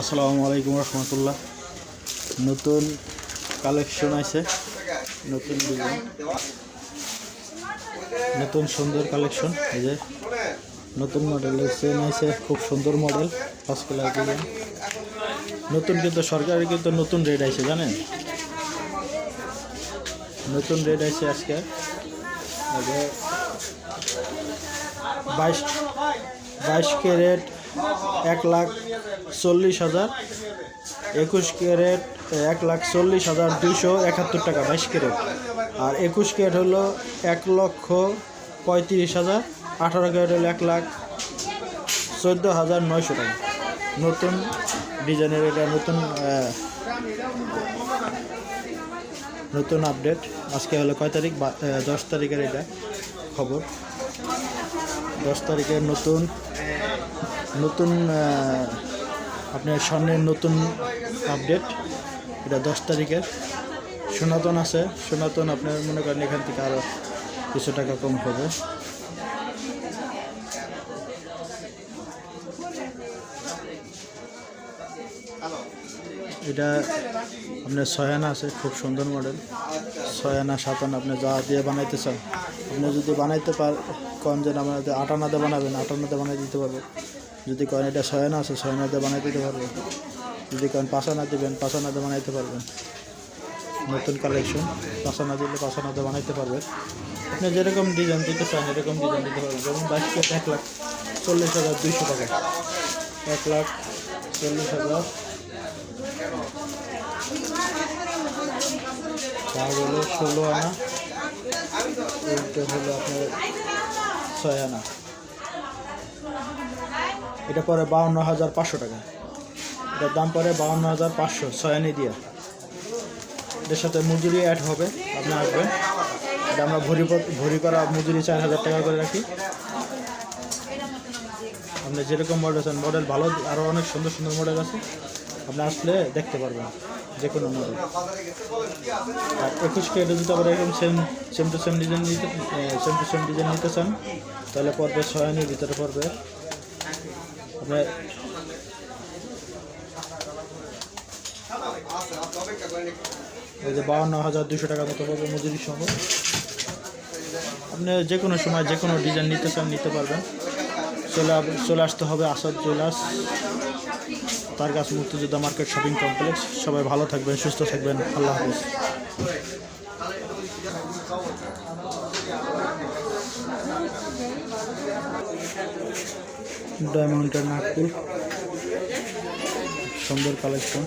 আসসালামু আলাইকুম রহমতুল্লাহ। নতুন কালেকশন আছে। নতুন ডিজাইন নতুন সুন্দর কালেকশন। এই যে নতুন মডেলের চেন আছে, খুব সুন্দর মডেল ক্লাস ডিজাইন নতুন কিন্তু সরকারের কিন্তু নতুন রেট আছে, জানেন? নতুন রেট আছে আজকে। বাইশ বাইশ ক্যারেট এক লাখ চল্লিশ হাজার। একুশ ক্যারেট, এক লাখ চল্লিশ হাজার দুশো একাত্তর টাকা, বাইশ ক্যারেট। আর একুশ ক্যারেট হলো এক লক্ষ পঁয়ত্রিশ হাজার, আঠারো ক্যারেট হলো এক লাখ চোদ্দ হাজার নয়শো টাকা। নতুন ডিজাইনের এটা নতুন নতুন আপডেট। আজকে হলো কয় তারিখ? দশ তারিখের এটা খবর। দশ তারিখের নতুন নতুন আপনার স্বর্ণের নতুন আপডেট এটা দশ তারিখের। সনাতন আছে, সনাতন আপনার মনে করেন এখান থেকে আরও কিছু টাকা কম হবে। এটা আপনার ছয়ানা আছে, খুব সুন্দর মডেল ছয়ানা, সাতানা, আপনি যা দিয়ে বানাইতে চান। আপনি যদি বানাইতে পার, কন যে আমাদের আটানাতে বানাবেন, আটানাতে বানাই দিতে পারব যদি কন এটা ছয়ানা আছে ছয়ানাতে বানাই দিতে পারবেন। যদি কন পাঁচানা দেবেন পাঁচানাতে বানাইতে পারবেন। নতুন কালেকশন পাঁচানা দিলে পাঁচানাতে বানাইতে পারবেন। আপনি যেরকম ডিজাইন দিতে চান, এরকম ডিজাইন দিতে পারবেন। যেমন বাইশ কেট এক লাখ চল্লিশ হাজার দুইশো টাকা। এক লাখ চল্লিশ হাজার তার হলো ষোলো আনা হলো আপনার ছয় আনা। এটা পরে বাউন্ন হাজার পাঁচশো টাকা। এটার দাম পরে বাউন্ন হাজার পাঁচশো, ছয় আনি দিয়া। এটার সাথে মজুরি অ্যাড হবে, আপনি আসবেন। এটা আমরা ভরি ভরি করা মজুরি চার হাজার টাকা করে রাখি। আপনি যেরকম মডেল আছেন মডেল ভালো আরও অনেক সুন্দর সুন্দর মডেল আছে। আপনি আসলে দেখতে পারবেন যে কোনো মডেল আর একুশ কেটে যদি আবার এরকম same same to same design নিতে সেম টু সেম ডিজাইন নিতে চান, তাহলে পড়বে ছয় ভিতরে পড়বে আপনার এই যে হাজার দুশো টাকা মতো পড়বে মজুরি সহ। আপনি যে কোনো সময় যে কোনো ডিজাইন নিতে চান, নিতে পারবেন। চলে চলে আসতে হবে আসাদ জুয়েলার্স তার কাছে মুক্তিযোদ্ধা মার্কেট শপিং কমপ্লেক্স সবাই ভালো থাকবেন, সুস্থ থাকবেন। আল্লাহ হাফিজ। ডায়মন্ডের নাগপুর। সুন্দর কালেকশন